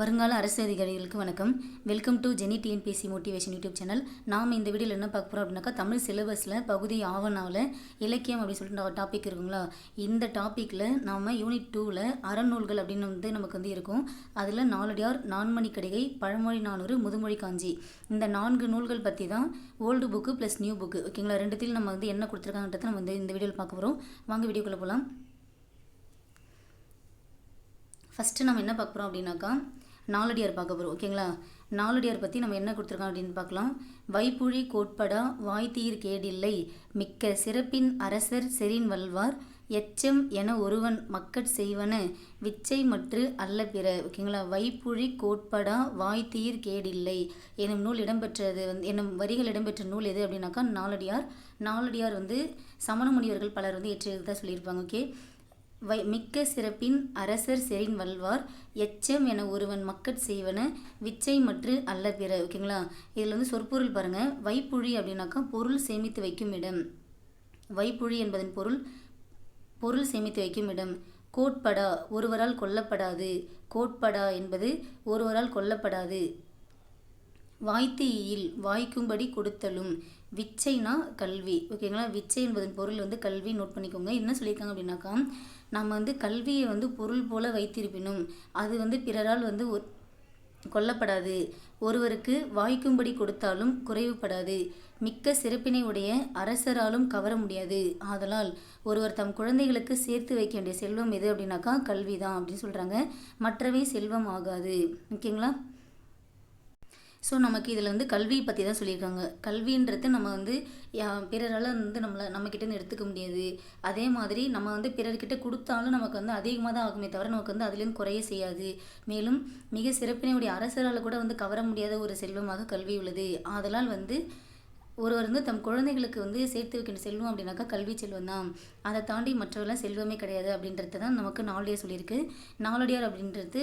வருங்கால அரசு அதிகாரிகளுக்கு வணக்கம். Welcome to Jeni TNPSC motivation YouTube channel நாம் இந்த வீடியோவில் என்ன பார்க்க போகிறோம் அப்படின்னாக்கா தமிழ் சிலபஸில் பகுதி ஆவணாவில் இலக்கியம் அப்படின்னு சொல்லிட்டு டாபிக் இருக்குங்களா? இந்த டாப்பிக்கில் நாம் யூனிட் டூவில் அறநூல்கள் அப்படின்னு வந்து நமக்கு வந்து இருக்கும். அதில் நாலடியார் நான்மணி கடிகை பழமொழி நானூறு முதுமொழி காஞ்சி. இந்த நான்கு நூல்கள் பற்றி தான் old book plus new book ஓகேங்களா ரெண்டுத்தில் நம்ம வந்து என்ன கொடுத்துருக்காங்கன்றதை நம்ம வந்து இந்த வீடியோவில் பார்க்க போகிறோம் வாங்க வீடியோக்குள்ளே போகலாம் ஃபஸ்ட்டு நம்ம என்ன பார்க்க போகிறோம் அப்படின்னாக்கா நாலடியார் பார்க்க போகிறோம் ஓகேங்களா நாலடியார் பற்றி நம்ம என்ன கொடுத்துருக்கோம் அப்படின்னு பார்க்கலாம். வைப்புழி கோட்படா வாய்த்தீர் கேடில்லை மிக்க சிறப்பின் அரசர் செரின் வல்வார் எச்சம் என ஒருவன் மக்கட் செய்வன விச்சை மற்று அல்ல பிற. ஓகேங்களா வைப்புழி கோட்படா வாய்த்தீர் கேடில்லை. எனும் நூல் இடம்பெற்றது வந்து எனும் வரிகள் இடம்பெற்ற நூல் எது அப்படின்னாக்கா நாலடியார் நாலடியார் வந்து சமண முனிவர்கள் பலர் வந்து ஏற்றியதாக சொல்லியிருப்பாங்க. ஓகே வை மிக்க சிறப்பின் அரசர் செரின் வல்வார் எச்சம் என ஒருவன் மக்கட் செய்வன விச்சை மற்று அல்ல பிற ஓகேங்களா இதில் வந்து சொற்பொருள் பாருங்கள் வைப்புழி அப்படின்னாக்கா பொருள் சேமித்து வைக்கும் இடம். வைப்புழி என்பதன் பொருள் பொருள் சேமித்து வைக்கும் இடம். கோட்படா ஒருவரால் கொல்லப்படாது. கோட்படா என்பது ஒருவரால் கொல்லப்படாது. வாய்த்தீயில் வாய்க்கும்படி கொடுத்தலும். விச்சைனா கல்வி. ஓகேங்களா விச்சை என்பதன் பொருள் வந்து கல்வி நோட் பண்ணிக்கோங்க. என்ன சொல்லியிருக்காங்க அப்படின்னாக்கா நம்ம வந்து கல்வியை வந்து பொருள் போல வைத்திருப்பினும் அது வந்து பிறரால் வந்து கொல்லப்படாது. ஒருவருக்கு வாய்க்கும்படி கொடுத்தாலும் குறைவுபடாது. மிக்க சிறப்பினை உடைய அரசராலும் கவர முடியாது. ஆதலால் ஒருவர் தம் குழந்தைகளுக்கு சேர்த்து வைக்க வேண்டிய செல்வம் எது அப்படின்னாக்கா கல்வி தான் அப்படின்னு சொல்கிறாங்க மற்றவை செல்வம் ஆகாது. ஓகேங்களா ஸோ நமக்கு இதில் வந்து கல்வி பற்றி தான் சொல்லியிருக்காங்க கல்வின்றது நம்ம வந்து யா- பிறரால் வந்து நம்மளை நம்மக்கிட்டேருந்து எடுத்துக்க முடியாது. அதே மாதிரி நம்ம வந்து பிறர்கிட்ட கொடுத்தாலும் நமக்கு வந்து அதிகமாக தான் ஆகுமே தவிர நமக்கு வந்து அதுலேருந்து குறைய செய்யாது. மேலும் மிக சிறப்பினையுடைய அரசரால் கூட வந்து கவர முடியாத ஒரு செல்வமாக கல்வி உள்ளது. ஆதலால் வந்து ஒருவர் வந்து தம் குழந்தைகளுக்கு வந்து சேர்த்து வைக்கின்ற செல்வம் அப்படின்னாக்கா கல்வி செல்வம் தான். அதை தாண்டி மற்றவெல்லாம் செல்வமே கிடையாது அப்படின்றது தான் நமக்கு நாலடியார் சொல்லியிருக்கு. நாலடியார் அப்படின்றது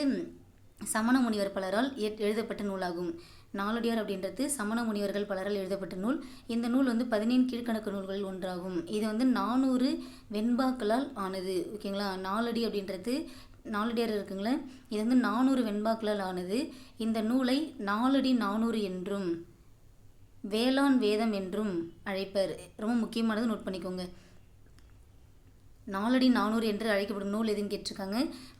சமண முனிவர் பலரால் எழுதப்பட்ட நூலாகும். நாலடியார் அப்படின்றது சமண முனிவர்கள் பலரால் எழுதப்பட்ட நூல். இந்த நூல் வந்து பதினேழு கீழ்க்கணக்கு நூல்களில் ஒன்றாகும். இது வந்து நானூறு வெண்பாக்களால் ஆனது. ஓகேங்களா? நாலடி அப்படின்றது நாலடியார் இருக்குங்களே. இது வந்து நானூறு வெண்பாக்களால் ஆனது. இந்த நூலை நாலடி நானூறு என்றும் வேளாண் வேதம் என்றும் அழைப்பர். ரொம்ப முக்கியமானது நோட் பண்ணிக்கோங்க. நாலடி நானூறு என்று அழைக்கப்படும் நூல் எதுன்னு கேட்டிருக்காங்க.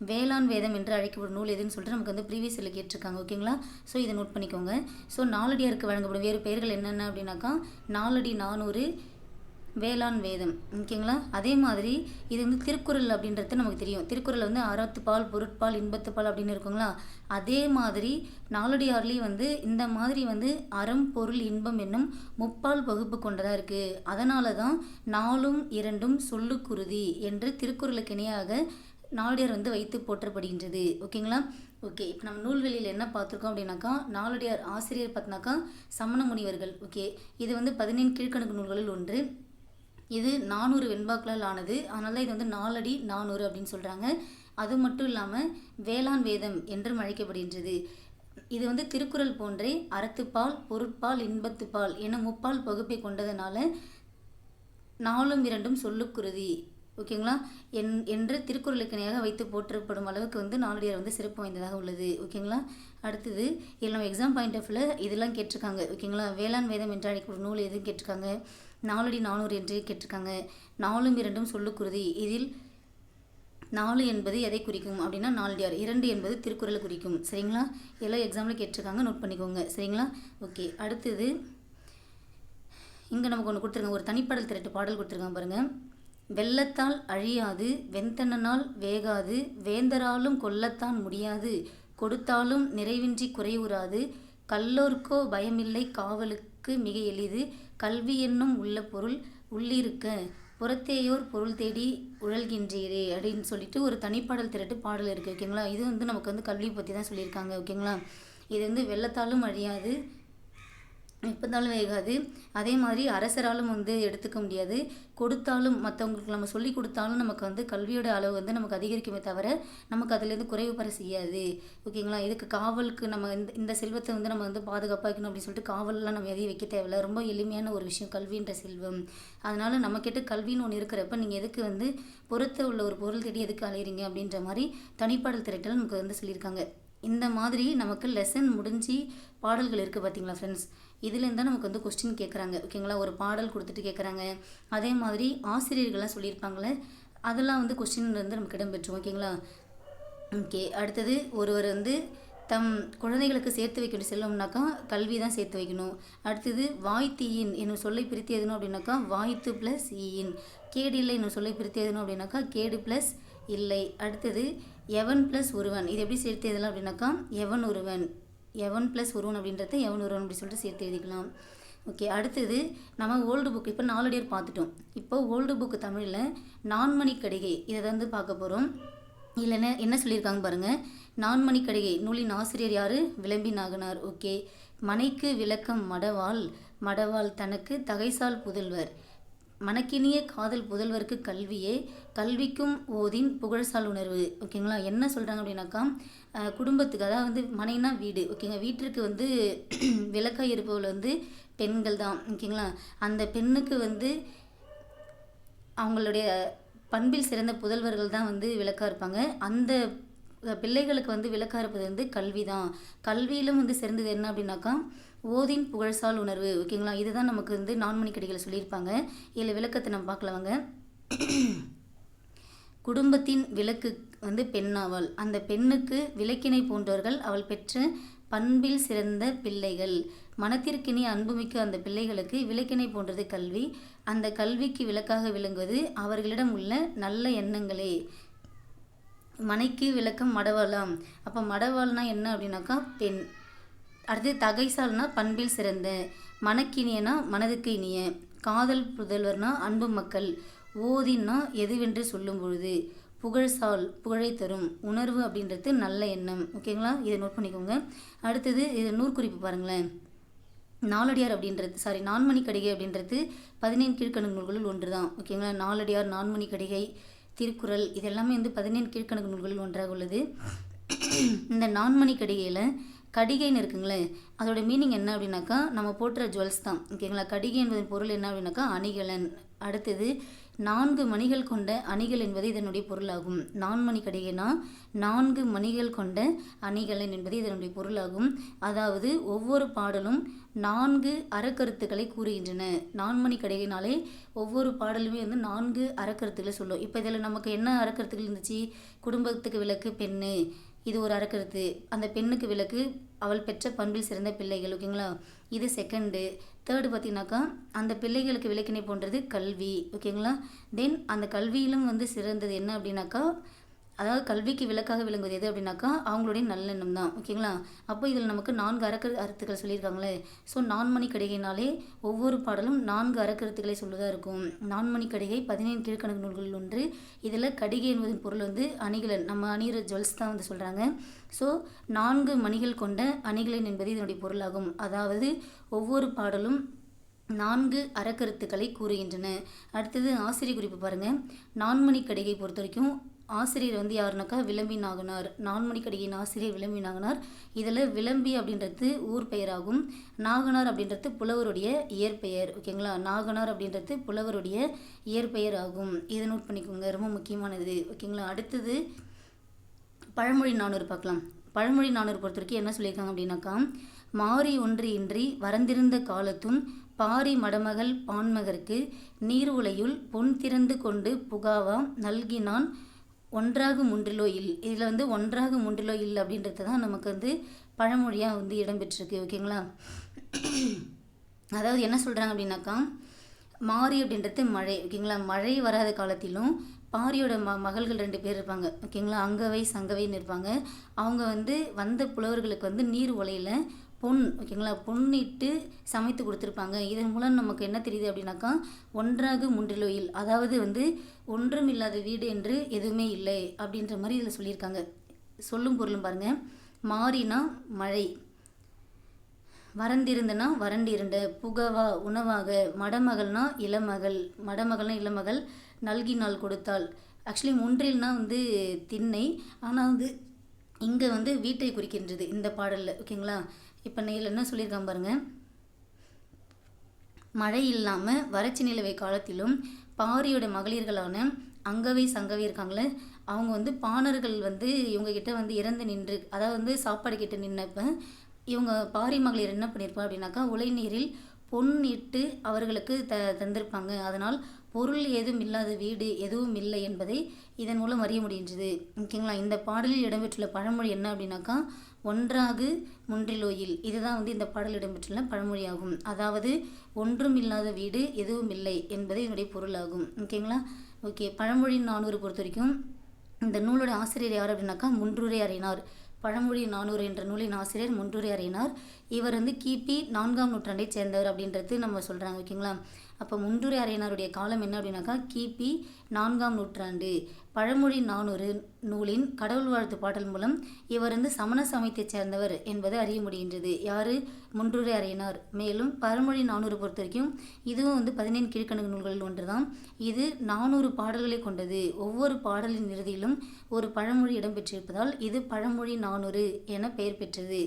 வேளாண் வேதம் என்று அழைக்கப்படும் நூல் எதுன்னு சொல்லிட்டு நமக்கு வந்து ப்ரீவியஸில் கேட்டிருக்காங்க ஓகேங்களா ஸோ இதை நோட் பண்ணிக்கோங்க. ஸோ நாலடியாருக்கு வழங்கப்படும் வேறு பெயர்கள் என்னென்ன அப்படின்னாக்கா நாலடி நானூறு வேளாண் வேதம். ஓகேங்களா? அதே மாதிரி இது வந்து திருக்குறள் அப்படின்றது நமக்கு தெரியும். திருக்குறள் வந்து அறத்துப்பால் பொருட்பால் இன்பத்துப்பால் அப்படின்னு இருக்குங்களா? அதே மாதிரி நாலடியார்லேயும் வந்து இந்த மாதிரி வந்து அறம் பொருள் இன்பம் என்னும் முப்பால் பகுப்பு கொண்டதாக இருக்குது அதனால தான் நாலும் இரண்டும் சொல்லுக்குருதி என்று திருக்குறளுக்கு இணையாக நாலடியார் வந்து வைத்து போற்றப்படுகின்றது. ஓகேங்களா? ஓகே இப்போ நம்ம நூல்வெளியில் என்ன பார்த்துருக்கோம் அப்படின்னாக்கா நாலடியார் ஆசிரியர் பார்த்தினாக்கா சமண முனிவர்கள். ஓகே இது வந்து பதினேழு கீழ்க்கணக்கு நூல்களில் ஒன்று. இது நானூறு வெண்பாக்களால் ஆனது. அதனால தான் இது வந்து நாலடி நானூறு அப்படின்னு சொல்கிறாங்க அது மட்டும் இல்லாமல் வேளாண் வேதம் என்றும் அழைக்கப்படுகின்றது. இது வந்து திருக்குறள் போன்றே அறத்துப்பால் பொருட்பால் இன்பத்துப்பால் என முப்பால் பகுப்பை கொண்டதனால நாலும் இரண்டும் சொல்லுக்குருதி. ஓகேங்களா? என் என்று திருக்குறளுக்கிணையாக வைத்து போற்றப்படும் அளவுக்கு வந்து நாலடியார் வந்து சிறப்பு வாய்ந்ததாக உள்ளது. ஓகேங்களா? அடுத்தது இதில் நம்ம எக்ஸாம் பாயிண்ட் ஆஃப்ல இதெல்லாம் கேட்டிருக்காங்க. ஓகேங்களா? வேளாண் வேதம் என்று அழைக்கப்படும் நூல் எதுவும் கேட்டிருக்காங்க? நாலடி நானூறு என்று கேட்டிருக்காங்க. நாலும் இரண்டும் சொல்லுக்குருதி இதில் நாலு என்பது எதை குறிக்கும்? அப்படின்னா நாலடியார். இரண்டு என்பது திருக்குறளை குறிக்கும். சரிங்களா? எல்லா எக்ஸாமில் கேட்டிருக்காங்க. நோட் பண்ணிக்கோங்க. சரிங்களா? ஓகே அடுத்தது இங்கே நமக்கு ஒன்று கொடுத்துருக்காங்க. ஒரு தனிப்பாடல் திரட்டு பாடல் கொடுத்துருக்காங்க பாருங்கள் வெள்ளத்தால் அழியாது வெண்தனனால் வேகாது வேந்தராலும் கொல்லத்தான் முடியாது கொடுத்தாலும் நிறைவின்றி குறைவுறாது கல்லோர்க்கோ பயமில்லை காவலுக்கு மிக எளிது. கல்வி என்னும் உள்ள பொருள் உள்ளிருக்க புறத்தேயோர் பொருள் தேடி உழல்கின்றீரே அப்படின்னு சொல்லிட்டு ஒரு தனிப்பாடல் திரட்டு பாடல் இருக்குது ஓகேங்களா? இது வந்து நமக்கு வந்து கல்வி பற்றி தான் சொல்லியிருக்காங்க ஓகேங்களா? இது வந்து வெள்ளத்தாலும் அழியாது எப்போதாலும் வேகாது. அதே மாதிரி அரசராலும் வந்து எடுத்துக்க முடியாது. கொடுத்தாலும் மற்றவங்களுக்கு நம்ம சொல்லி கொடுத்தாலும் நமக்கு வந்து கல்வியோட அளவு வந்து நமக்கு அதிகரிக்குமே தவிர நமக்கு அதுலேருந்து குறைவு பெற செய்யாது. ஓகேங்களா? இதுக்கு காவலுக்கு நம்ம இந்த இந்த செல்வத்தை வந்து நம்ம வந்து பாதுகாப்பாக வைக்கணும் அப்படின்னு சொல்லிட்டு காவலெலாம் நம்ம எதையும் வைக்க தேவையில்ல. ரொம்ப எளிமையான ஒரு விஷயம் கல்வின்ற செல்வம். அதனால் நம்மக்கிட்ட கல்வின்னு ஒன்று இருக்கிறப்ப நீங்கள் எதுக்கு வந்து பொறுத்த உள்ள ஒரு பொருள் தேடி எதுக்கு அலையிறீங்க அப்படின்ற மாதிரி தனிப்பாடல் திரட்டல் நமக்கு வந்து சொல்லியிருக்காங்க. இந்த மாதிரி நமக்கு லெசன் முடிஞ்சு பாடல்கள் இருக்குது பார்த்தீங்களா ஃப்ரெண்ட்ஸ் இதுலேருந்து தான் நமக்கு வந்து கொஸ்டின் கேட்குறாங்க ஓகேங்களா ஒரு பாடல் கொடுத்துட்டு கேட்குறாங்க அதே மாதிரி ஆசிரியர்கள்லாம் சொல்லியிருப்பாங்களே அதெல்லாம் வந்து கொஸ்டின் வந்து நமக்கு இடம்பெற்றும். ஓகேங்களா ஓகே அடுத்தது ஒருவர் வந்து தம் குழந்தைகளுக்கு சேர்த்து வைக்க வேண்டிய கல்வி தான் சேர்த்து வைக்கணும். அடுத்தது வாய்த்தீயின் என்னும் சொல்லை பிரித்து எதுணும் அப்படின்னாக்கா வாய்த்து ப்ளஸ் ஈயின். கேடு இல்லை என்னும் சொல்லை பிரித்து எதுணும் அப்படின்னாக்கா கேடு ப்ளஸ் இல்லை. அடுத்தது எவன் ப்ளஸ் ஒருவன்? இது எப்படி சேர்த்து எழுதலாம் அப்படின்னாக்கா எவன் ஒருவன்? எவன் ப்ளஸ் ஒருவன் அப்படின்றத எவன் ஒருவன் அப்படி சொல்லிட்டு சேர்த்து எழுதிக்கலாம். ஓகே அடுத்தது நம்ம ஓல்டு புக் இப்போ நாலடியர் பார்த்துட்டோம். இப்போ ஓல்டு புக்கு தமிழில் நான்மணி கடிகை இதை வந்து பார்க்க போகிறோம் இல்லைன்னா என்ன சொல்லியிருக்காங்க பாருங்கள் நான்மணி கடிகை நூலின் ஆசிரியர் யார்? விளம்பி நாகனார். ஓகே மனைக்கு விளக்கம் மடவாள் மடவாள் தனக்கு தகைசால் புதல்வர். மனக்கினிய காதல் புதல்வருக்கு கல்வியே கல்விக்கும் ஓதின் புகழ்சால் உணர்வு. ஓகேங்களா? என்ன சொல்கிறாங்க அப்படின்னாக்கா குடும்பத்துக்கு அதாவது வந்து மனைனா வீடு. ஓகேங்க? வீட்டிற்கு வந்து விளக்காக இருப்பவள் வந்து பெண்கள் தான். ஓகேங்களா? அந்த பெண்ணுக்கு வந்து அவங்களுடைய பண்பில் சிறந்த புதல்வர்கள் தான் வந்து விளக்கா இருப்பாங்க. அந்த பிள்ளைகளுக்கு வந்து விளக்கா இருப்பது வந்து கல்வி தான். கல்வியிலும் வந்து சிறந்தது என்ன அப்படின்னாக்கா ஓதின் புகழ்சால் உணர்வு ஓகேங்களா? இதுதான் நமக்கு வந்து நான்மணி கடிகளை சொல்லியிருப்பாங்க. இதில் விளக்கத்தை நம்ம பார்க்கலவங்க குடும்பத்தின் விளக்கு வந்து பெண்ணாவாள். அந்த பெண்ணுக்கு விளக்கினை போன்றவர்கள் அவள் பெற்ற பண்பில் சிறந்த பிள்ளைகள். மனத்திற்கினி அன்புமிக்க அந்த பிள்ளைகளுக்கு விளக்கினை போன்றது கல்வி. அந்த கல்விக்கு விளக்காக விளங்குவது அவர்களிடம் உள்ள நல்ல எண்ணங்களே. மனைக்கு விளக்கம் மடவாளாம். அப்போ மடவாள்னா என்ன அப்படின்னாக்கா பெண். அடுத்து தகைசால்னா பண்பில் சிறந்த மனக்கினியனா மனதுக்கு இனிய காதல் புதல்வர்னா அன்பு மக்கள் ஓதின்னா எதுவென்று சொல்லும் பொழுது புகழ்சால் புகழை தரும் உணர்வு அப்படின்றது நல்ல எண்ணம். ஓகேங்களா இதை நோட் பண்ணிக்கோங்க. அடுத்தது இது நூற்குறிப்பு பாருங்களேன். நாலடியார் அப்படின்றது சாரி நான்மணி கடிகை அப்படின்றது பதினேழு கீழ்கணக்கு நூல்களில் ஒன்று தான் ஓகேங்களா நாலடியார் நான்மணி கடிகை திருக்குறள் இதெல்லாமே வந்து பதினேழு கீழ்கணக்கு நூல்களில் ஒன்றாக உள்ளது. இந்த நான்மணி கடிகையில் கடிகைன்னு இருக்குங்களே அதோட மீனிங் என்ன அப்படின்னாக்கா நம்ம போட்டுற ஜுவல்ஸ் தான். ஓகேங்களா? கடிகை என்பதன் பொருள் என்ன அப்படின்னாக்கா அணிகலன். அடுத்தது நான்கு மணிகள் கொண்ட அணிகள் என்பது இதனுடைய பொருளாகும். நான்மணி கடிகைனா நான்கு மணிகள் கொண்ட அணிகலன் என்பது இதனுடைய பொருளாகும். அதாவது ஒவ்வொரு பாடலும் நான்கு அறக்கருத்துக்களை கூறுகின்றன. நான்மணி கடிகைனாலே ஒவ்வொரு பாடலுமே வந்து நான்கு அறக்கருத்துக்களை சொல்லும். இப்போ இதில் நமக்கு என்ன அறக்கருத்துக்கள் இருந்துச்சு? குடும்பத்துக்கு விளக்கு பெண்ணு. இது ஒரு அறக்கருத்து அந்த பெண்ணுக்கு விளக்கு அவள் பெற்ற பண்பில் சிறந்த பிள்ளைகள் ஓகேங்களா இது செகண்டு தேர்டு பார்த்தீங்கன்னாக்கா அந்த பிள்ளைகளுக்கு விளக்கினை போன்றது கல்வி ஓகேங்களா தென் அந்த கல்வியிலும் வந்து சிறந்தது என்ன அப்படின்னாக்கா அதாவது கல்விக்கு விளக்காக விளங்குவது எது அப்படின்னாக்கா அவங்களுடைய நல்லெண்ணம் தான் ஓகேங்களா? அப்போ இதில் நமக்கு நான்கு அறக்கரு அறுத்துக்கள் சொல்லியிருக்காங்களே. ஸோ நான்மணி கடிகைனாலே ஒவ்வொரு பாடலும் நான்கு அறக்கருத்துக்களை சொல்லுவதாக இருக்கும். நான்மணி கடிகை பதினேழு கீழ்க்கணக்கு நூல்களில் ஒன்று. இதில் கடிகை என்பதன் பொருள் வந்து அணிகலன் நம்ம அணிகிற ஜுவல்ஸ் தான் வந்து சொல்கிறாங்க ஸோ நான்கு மணிகள் கொண்ட அணிகலன் என்பது இதனுடைய பொருளாகும். அதாவது ஒவ்வொரு பாடலும் நான்கு அறக்கருத்துக்களை கூறுகின்றன. அடுத்தது ஆசிரியர் குறிப்பு பாருங்கள் நான்மணி கடிகை பொறுத்த வரைக்கும் ஆசிரியர் வந்து யாருனாக்கா விளம்பி நாகனார். நான்மணி ஆசிரியர் விளம்பி நாகனார். இதில் விளம்பி அப்படின்றது ஊர் பெயராகும். நாகனார் அப்படின்றது புலவருடைய இயற்பெயர். ஓகேங்களா நாகனார் அப்படின்றது புலவருடைய இயற்பெயர் ஆகும் இதை நோட் பண்ணிக்கோங்க. ரொம்ப முக்கியமானது. ஓகேங்களா அடுத்தது பழமொழி நானூறு பார்க்கலாம். பழமொழி நானூறு பொறுத்த வரைக்கும் என்ன சொல்லியிருக்காங்க அப்படின்னாக்கா மாறி ஒன்று இன்றி வரந்திருந்த காலத்தும் பாரி மடமகள் பான்மகருக்கு நீர் உலையுள் பொன் திறந்து கொண்டு புகாவாம் நல்கினான் ஒன்றாக மூன்றிலோ இல் இதில் வந்து ஒன்றாக மூன்றிலோ இல் அப்படின்றது தான் நமக்கு வந்து பழமொழியாக வந்து இடம்பெற்றிருக்கு ஓகேங்களா? அதாவது என்ன சொல்கிறாங்க அப்படின்னாக்கா மாரி அப்படின்றது மழை ஓகேங்களா? மழை வராத காலத்திலும் பாரியோட ம மகள்கள் ரெண்டு பேர் இருப்பாங்க ஓகேங்களா? அங்கவை சங்கவைன்னு இருப்பாங்க. அவங்க வந்து வந்த புலவர்களுக்கு வந்து நீர் உலையில் பொன் ஓகேங்களா? பொன்னிட்டு சமைத்து கொடுத்துருப்பாங்க. இதன் மூலம் நமக்கு என்ன தெரியுது அப்படின்னாக்கா ஒன்றாக முன்றிலோயில் அதாவது வந்து ஒன்றும் இல்லாத வீடு என்று எதுவுமே இல்லை அப்படின்ற மாதிரி இதில் சொல்லியிருக்காங்க. சொல்லும் பொருளும் பாருங்கள் மாறினா மழை வறண்டிருந்தனா வறண்டிருண்ட புகவா உணவாக மடமகள்னா இளமகள் மடமகள்னா இளமகள் நல்கினால் கொடுத்தாள். ஆக்சுவலி முன்றில்னா வந்து திண்ணை ஆனால் வந்து இங்கே வந்து வீட்டை குறிக்கின்றது இந்த பாடலில் ஓகேங்களா? இப்போ நெயில் என்ன சொல்லியிருக்கான் பாருங்கள் மழை இல்லாமல் வறட்சி நிலவை காலத்திலும் பாரியோட மகளிர்களான அங்கவை சங்கவை இருக்காங்களே அவங்க வந்து பாணர்கள் வந்து இவங்கக்கிட்ட வந்து இறந்து நின்று அதாவது வந்து சாப்பாடு கிட்ட நின்னப்போ இவங்க பாரி மகளிர் என்ன பண்ணியிருப்பா அப்படின்னாக்கா உழைநீரில் பொன் இட்டு அவர்களுக்கு த தந்திருப்பாங்க. அதனால் பொருள் ஏதும் இல்லாத வீடு எதுவும் இல்லை என்பதை இதன் மூலம் அறிய முடிகின்றது. ஓகேங்களா? இந்த பாடலில் இடம்பெற்றுள்ள பழமொழி என்ன அப்படின்னாக்கா ஒன்றாகு முன்றிலோயில் இதுதான் வந்து இந்த பாடல் இடம்பெற்றுள்ள பழமொழியாகும் அதாவது ஒன்றும் இல்லாத வீடு எதுவும் இல்லை என்பது இதனுடைய பொருளாகும் ஓகேங்களா? ஓகே பழமொழி நானூறு பொறுத்த வரைக்கும் இந்த நூலோட ஆசிரியர் யார் அப்படின்னாக்கா முன்றுரை அறினார் பழமொழி நானூறு என்ற நூலின் ஆசிரியர் முன்றுரை அறினார் இவர் வந்து கிபி நான்காம் நூற்றாண்டைச் சேர்ந்தவர் அப்படின்றது நம்ம சொல்கிறாங்க ஓகேங்களா? அப்போ முன்றுரை அறையினருடைய காலம் என்ன அப்படின்னாக்கா கிபி நான்காம் நூற்றாண்டு. பழமொழி நானூறு நூலின் கடவுள் வாழ்த்து பாடல் மூலம் இவர் வந்து சமண சமயத்தைச் சேர்ந்தவர் என்பதை அறிய முடிகின்றது. யார்? முன்றுரை அறையினார் மேலும் பழமொழி நானூறு பொறுத்த வரைக்கும் இதுவும் வந்து பதினேழு கீழ்கணக்கு நூல்களில் ஒன்றுதான். இது நானூறு பாடல்களை கொண்டது. ஒவ்வொரு பாடலின் இறுதியிலும் ஒரு பழமொழி இடம்பெற்றிருப்பதால் இது பழமொழி நானூறு என பெயர் பெற்றது.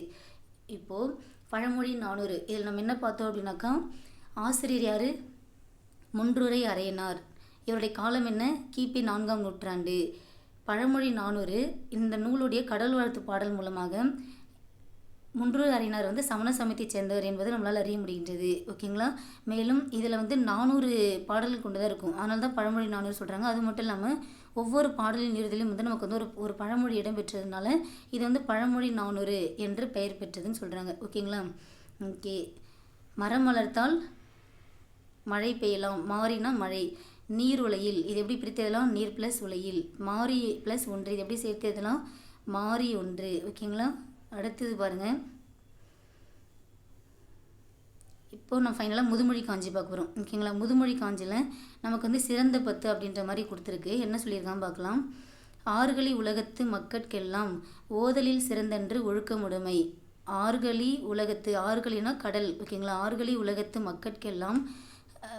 இப்போது பழமொழி நானூறு இதில் நம்ம என்ன பார்த்தோம் அப்படின்னாக்கா ஆசிரியர் யார்? முன்றுரை அறையினார். இவருடைய காலம் என்ன? கிபி நான்காம் நூற்றாண்டு. பழமொழி நானூறு. இந்த நூலுடைய கடல் வாழ்த்து பாடல் மூலமாக முன்றூர் அறிஞர் வந்து சமண சமயத்தை சேர்ந்தவர் என்பதை நம்மளால் அறிய முடிகின்றது. ஓகேங்களா? மேலும் இதில் வந்து நானூறு பாடல்கள் கொண்டு தான் இருக்கும். அதனால தான் பழமொழி நானூறு சொல்கிறாங்க அது மட்டும் இல்லாமல் ஒவ்வொரு பாடலின் இறுதியிலும் வந்து நமக்கு வந்து ஒரு ஒரு பழமொழி இடம்பெற்றதுனால இது வந்து பழமொழி நானூறு என்று பெயர் பெற்றதுன்னு சொல்கிறாங்க ஓகேங்களா? ஓகே. மரம் வளர்த்தால் மழை பெய்யலாம். மாறினா மழை. நீர் உலையில். இது எப்படி பிரித்ததெல்லாம் நீர் ப்ளஸ் உலையில். மாறி ப்ளஸ் ஒன்று. இது எப்படி சேர்த்ததெல்லாம் மாறி ஒன்று. ஓகேங்களா அடுத்தது பாருங்கள் இப்போ நான் ஃபைனலாக முதுமொழி காஞ்சி பார்க்க போகிறோம் ஓகேங்களா முதுமொழி காஞ்சியில் நமக்கு வந்து சிறந்த பத்து அப்படின்ற மாதிரி கொடுத்துருக்கு. என்ன சொல்லியிருக்கான் பார்க்கலாம். ஆறுகளி உலகத்து மக்கட்கெல்லாம் ஓதலில் சிறந்தன்று ஒழுக்கமுடைமை. ஆறுகளி உலகத்து. ஆறுகளினா கடல். ஓகேங்களா ஆறுகளி உலகத்து மக்கட்கெல்லாம்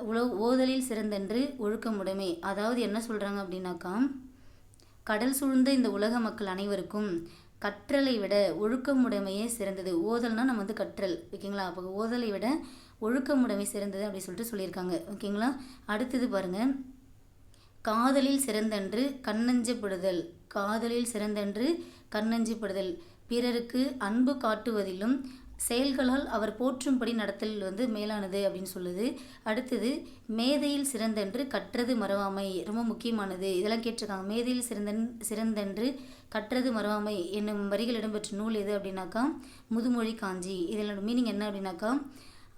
உழவு ஓதலில் சிறந்தன்று ஒழுக்கமுடைமை. அதாவது என்ன சொல்கிறாங்க அப்படின்னாக்கா கடல் சூழ்ந்த இந்த உலக மக்கள் அனைவருக்கும் கற்றலை விட ஒழுக்கமுடைமையே சிறந்தது. ஓதல்னால் நம்ம வந்து கற்றல் ஓகேங்களா? அப்போ ஓதலை விட ஒழுக்கமுடைமை சிறந்தது அப்படி சொல்லிட்டு சொல்லியிருக்காங்க. ஓகேங்களா? அடுத்தது பாருங்கள் காதலில் சிறந்தன்று கண்ணஞ்சப்படுதல். காதலில் சிறந்தன்று கண்ணஞ்சப்படுதல். பிறருக்கு அன்பு காட்டுவதிலும் செயல்களால் அவர் போற்றும்படி நடத்தல் வந்து மேலானது அப்படின்னு சொல்லுது. அடுத்தது மேதையில் சிறந்தென்று கற்றது மறவாமை ரொம்ப முக்கியமானது. இதெல்லாம் கேட்டிருக்காங்க. மேதையில் சிறந்தன் சிறந்தென்று கற்றது மறவாமை என்னும் வரிகள் இடம்பெற்ற நூல் எது அப்படின்னாக்கா முதுமொழி காஞ்சி. இதனோட மீனிங் என்ன அப்படின்னாக்கா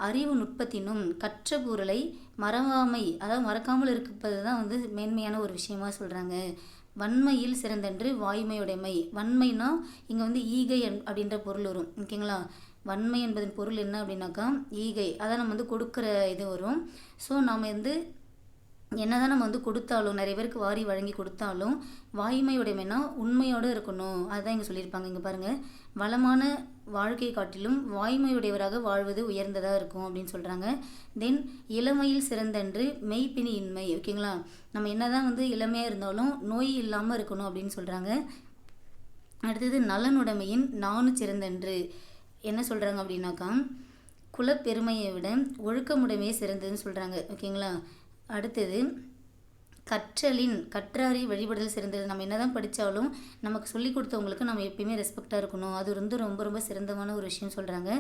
அறிவு நுட்பத்தினும் கற்ற பொருளை மறவாமை அதாவது மறக்காமல் இருப்பது தான் வந்து மேன்மையான ஒரு விஷயமா சொல்கிறாங்க வன்மையில் சிறந்தென்று வாய்மையுடைமை. வன்மைனா இங்கே வந்து ஈகை அப்படின்ற பொருள் வரும். ஓகேங்களா? வன்மை என்பதன் பொருள் என்ன அப்படின்னாக்கா ஈகை. அதான் நம்ம வந்து கொடுக்குற இது வரும். ஸோ நாம் வந்து என்னதான் நம்ம வந்து கொடுத்தாலும் நிறைய பேருக்கு வாரி வழங்கி கொடுத்தாலும் வாய்மையுடைமைனா உண்மையோடு இருக்கணும். அதுதான் இங்கே சொல்லியிருப்பாங்க. இங்கே பாருங்கள் வளமான வாழ்க்கை காட்டிலும் வாய்மையுடையவராக வாழ்வது உயர்ந்ததாக இருக்கும் அப்படின்னு சொல்கிறாங்க தென் இளமையில் சிறந்தன்று மெய்ப்பினி இன்மை. ஓகேங்களா? நம்ம என்னதான் வந்து இளமையாக இருந்தாலும் நோய் இல்லாமல் இருக்கணும் அப்படின்னு சொல்கிறாங்க அடுத்தது நலனுடைமையின் நானு சிறந்தன்று. என்ன சொல்கிறாங்க அப்படின்னாக்கா குலப்பெருமையை விட ஒழுக்கமுடைமையே சிறந்ததுன்னு சொல்கிறாங்க ஓகேங்களா? அடுத்தது கற்றலின் கற்றாரை வழிபடுதல் சிறந்தது. நம்ம என்னதான் படித்தாலும் நமக்கு சொல்லி கொடுத்தவங்களுக்கு நம்ம எப்பயுமே ரெஸ்பெக்டாக இருக்கணும். அது வந்து ரொம்ப ரொம்ப சிறந்தமான ஒரு விஷயம் சொல்கிறாங்க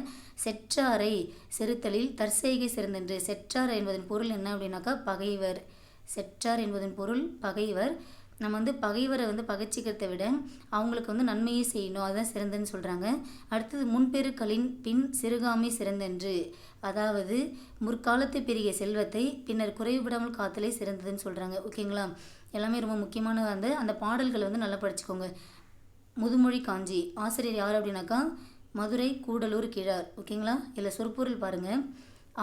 செற்றாரை செருத்தலில் தற்செய்கை சிறந்தென்று. செற்றார் என்பதன் பொருள் என்ன அப்படின்னாக்கா பகைவர். செற்றார் என்பதன் பொருள் பகைவர். நம்ம வந்து பகைவரை வந்து பகைச்சிக்கிறத விட அவங்களுக்கு வந்து நன்மையே செய்யணும். அதுதான் சிறந்தன்னு சொல்கிறாங்க அடுத்தது முன்பெருக்களின் பின் சிறுகாமை சிறந்தென்று. அதாவது முற்காலத்து பெரிய செல்வத்தை பின்னர் குறைவிடாமல் காத்தலே சிறந்ததுன்னு சொல்கிறாங்க ஓகேங்களா? எல்லாமே ரொம்ப முக்கியமான வந்து அந்த பாடல்களை வந்து நல்லா படிச்சுக்கோங்க. முதுமொழி காஞ்சி. ஆசிரியர் யார் அப்படின்னாக்கா மதுரை கூடலூர் கிழார். ஓகேங்களா? இதில் சொற்பொருள் பாருங்கள்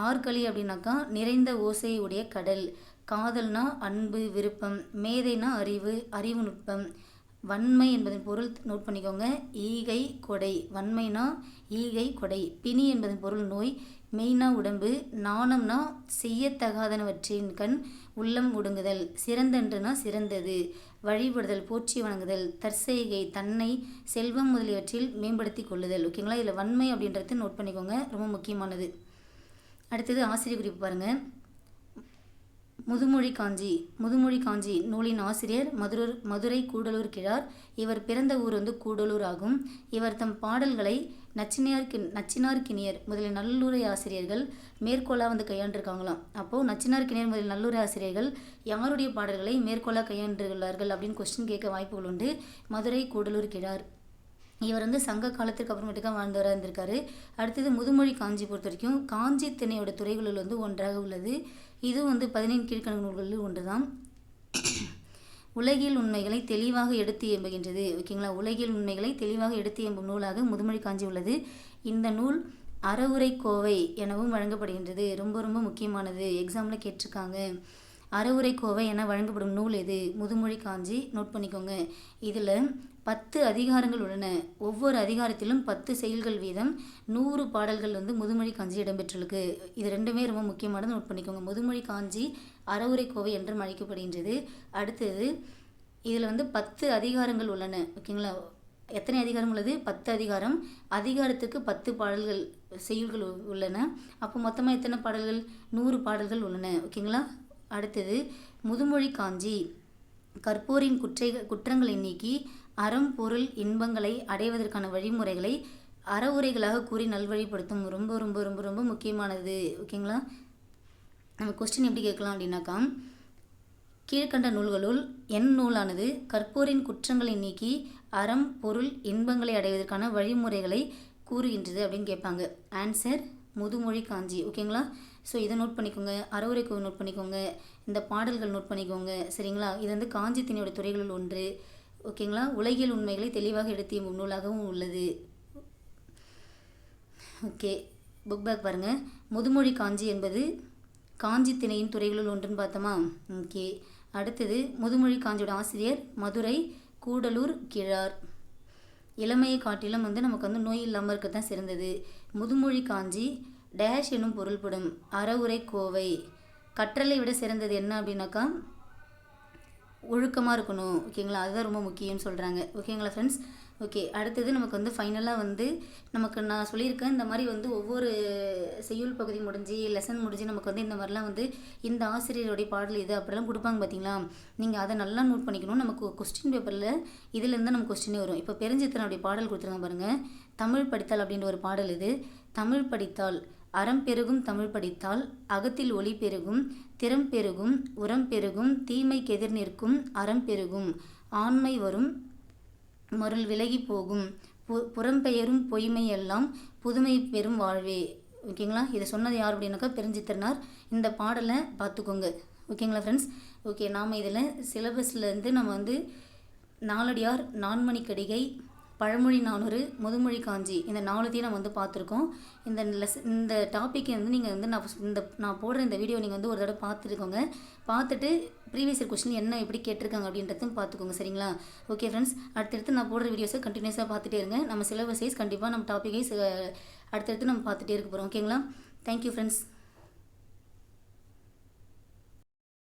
ஆற்களி அப்படின்னாக்கா நிறைந்த ஓசையுடைய கடல். காதல்னா அன்பு விருப்பம் மேதைனா அறிவு அறிவு நுட்பம் வன்மை என்பதன் பொருள் நோட் பண்ணிக்கோங்க. ஈகை கொடை. வன்மைனா ஈகை கொடை. பிணி என்பதன் பொருள் நோய். மெய்னா உடம்பு. நாணம்னா செய்யத்தகாதனவற்றின் கண் உள்ளம் ஒடுங்குதல். சிறந்தன்றுனா சிறந்தது. வழிபடுதல் போற்றி வணங்குதல். தற்செய்கை தன்னை செல்வம் முதலியவற்றில் மேம்படுத்தி கொள்ளுதல். ஓகேங்களா இதில் வன்மை அப்படின்றது நோட் பண்ணிக்கோங்க. ரொம்ப முக்கியமானது. அடுத்தது ஆசிரியர் குறிப்பு பாருங்கள் முதுமொழி காஞ்சி முதுமொழி காஞ்சி நூலின் ஆசிரியர் மதுரூர் மதுரை கூடலூர் கிழார். இவர் பிறந்த ஊர் வந்து கூடலூர் ஆகும். இவர் தம் பாடல்களை நச்சினார் கிண் நச்சினார் கிணியர் முதலில் நல்லுரை ஆசிரியர்கள் மேற்கோளாக வந்து கையாண்டிருக்காங்களாம். அப்போது நச்சினார் கிணியர் முதலில் நல்லுரை ஆசிரியர்கள் யாருடைய பாடல்களை மேற்கோளாக கையாண்டுள்ளார்கள் அப்படின்னு கொஸ்டின் கேட்க வாய்ப்புகள் உண்டு. மதுரை கூடலூர் கிழார். இவர் வந்து சங்க காலத்துக்கு அப்புறமேட்டுக்கா வாழ்ந்தவராக இருந்திருக்காரு. அடுத்தது முதுமொழி காஞ்சி பொறுத்த வரைக்கும் காஞ்சி திணையோட துறைகளில் வந்து ஒன்றாக உள்ளது. இதுவும் வந்து பதினேழு கீழ்கணக்கு நூல்களில் ஒன்று தான் உலகில் உண்மைகளை தெளிவாக எடுத்து எம்புகின்றது ஓகேங்களா? உலகில் உண்மைகளை தெளிவாக எடுத்து எம்பும் நூலாக முதுமொழி காஞ்சி உள்ளது. இந்த நூல் அறவுரை கோவை எனவும் வழங்கப்படுகின்றது. ரொம்ப ரொம்ப முக்கியமானது. எக்ஸாமில் கேட்டிருக்காங்க. அறவுரை கோவை என வழங்கப்படும் நூல் எது? முதுமொழி காஞ்சி. நோட் பண்ணிக்கோங்க. இதில் பத்து அதிகாரங்கள் உள்ளன. ஒவ்வொரு அதிகாரத்திலும் பத்து செயல்கள் வீதம் நூறு பாடல்கள் வந்து முதுமொழி காஞ்சி இடம்பெற்றுள்ளது இது ரெண்டுமே ரொம்ப முக்கியமானது நோட் பண்ணிக்கோங்க. முதுமொழி காஞ்சி அறவுரை கோவை என்றும் அழைக்கப்படுகின்றது. அடுத்தது இதில் வந்து பத்து அதிகாரங்கள் உள்ளன. ஓகேங்களா? எத்தனை அதிகாரம் உள்ளது? பத்து அதிகாரம். அதிகாரத்துக்கு பத்து பாடல்கள் செய்யுள்கள் உள்ளன. அப்போ மொத்தமாக எத்தனை பாடல்கள்? நூறு பாடல்கள் உள்ளன. ஓகேங்களா? அடுத்தது முதுமொழி காஞ்சி கற்போரின் குற்றை குற்றங்களை நீக்கி அறம் பொருள் இன்பங்களை அடைவதற்கான வழிமுறைகளை அறவுரைகளாக கூறி நல்வழிப்படுத்தும் ரொம்ப ரொம்ப ரொம்ப ரொம்ப முக்கியமானது. ஓகேங்களா? நம்ம கொஸ்டின் எப்படி கேட்கலாம் அப்படின்னாக்கா கீழ்க்கண்ட நூல்களுள் என் நூலானது கற்போரின் குற்றங்களை நீக்கி அறம் பொருள் இன்பங்களை அடைவதற்கான வழிமுறைகளை கூறுகின்றது அப்படின்னு கேட்பாங்க. ஆன்சர் முதுமொழி காஞ்சி. ஓகேங்களா? ஸோ இதை நோட் பண்ணிக்கோங்க. அறவுரை நோட் பண்ணிக்கோங்க. இந்த பாடல்கள் நோட் பண்ணிக்கோங்க. சரிங்களா? இது வந்து காஞ்சி திணையோட துறைகளில் ஒன்று. ஓகேங்களா? உலகியல் உண்மைகளை தெளிவாக எடுத்திய நூலாகவும் உள்ளது. ஓகே புக் பேக் பாருங்கள் முதுமொழி காஞ்சி என்பது காஞ்சி திணையின் துறைகளுள் ஒன்றுன்னு பார்த்தோமா? ஓகே. அடுத்தது முதுமொழி காஞ்சியோட ஆசிரியர் மதுரை கூடலூர் கிழார். இளமையை காட்டிலும் வந்து நமக்கு வந்து நோய் இல்லாமல் இருக்க தான் சிறந்தது. முதுமொழி காஞ்சி டேஷ் எனும் பொருள்படும் அறவுரை கோவை. கற்றலை விட சிறந்தது என்ன அப்படின்னாக்கா ஒழுக்கமாக இருக்கணும் ஓகேங்களா அதுதான் ரொம்ப முக்கியம்னு சொல்கிறாங்க ஓகேங்களா ஃப்ரெண்ட்ஸ் ஓகே அடுத்தது நமக்கு வந்து ஃபைனலாக வந்து நமக்கு நான் சொல்லியிருக்கேன் இந்த மாதிரி வந்து ஒவ்வொரு செய்யுள் பகுதி முடிஞ்சு லெசன் முடிஞ்சு நமக்கு வந்து இந்த மாதிரிலாம் வந்து இந்த ஆசிரியருடைய பாடல் இது அப்படிலாம் கொடுப்பாங்க பார்த்தீங்களா நீங்கள் அதை நல்லா நோட் பண்ணிக்கணும். நமக்கு கொஸ்டின் பேப்பரில் இதுலேருந்து நமக்கு கொஸ்டினே வரும். இப்போ பெருஞ்சித்தனுடைய பாடல் கொடுத்துருங்க பாருங்கள் தமிழ் படித்தால் அப்படின்ற ஒரு பாடல் இது. தமிழ் படித்தால் அறம் பெருகும் தமிழ் படித்தால் அகத்தில் ஒளி பெருகும். திறம் பெருகும் உரம் பெருகும் தீமை கெதிர் நிற்கும் அறம் பெருகும். ஆண்மை வரும் மருள் விலகி போகும். பு புறம்பெயரும் பொய்மை எல்லாம் புதுமை பெறும் வாழ்வே. ஓகேங்களா? இதை சொன்னது யார் அப்படின்னாக்கா பெருஞ்சித்திரனார் இந்த பாடலை பார்த்துக்கோங்க. ஓகேங்களா ஃப்ரெண்ட்ஸ் ஓகே நாம் இதில் சிலபஸ்லேருந்து நம்ம வந்து நாலடியார் நான்மணிக்கடிகை பழமொழி நானூறு முதுமொழி காஞ்சி இந்த நாலுத்தையும் நம்ம வந்து பார்த்துருக்கோம். இந்த லெஸ் இந்த டாப்பிக்கை வந்து நீங்கள் வந்து நான் இந்த நான் போடுற இந்த வீடியோ நீங்கள் வந்து ஒரு தடவை பார்த்துருக்கோங்க. பார்த்துட்டு ப்ரீவியஸ் கொஸ்டின் என்ன எப்படி கேட்டிருக்காங்க அப்படின்றதும் பார்த்துக்கோங்க சரிங்களா? ஓகே ஃப்ரெண்ட்ஸ் அடுத்தடுத்து நான் போடுற வீடியோஸை கண்டினியூஸாக பார்த்துட்டே இருங்க. நம்ம சிலபஸ் கண்டிப்பாக நம்ம டாபிக் அடுத்தடுத்து நம்ம பார்த்துட்டே இருக்க போகிறோம் ஓகேங்களா தேங்க்யூ ஃப்ரெண்ட்ஸ்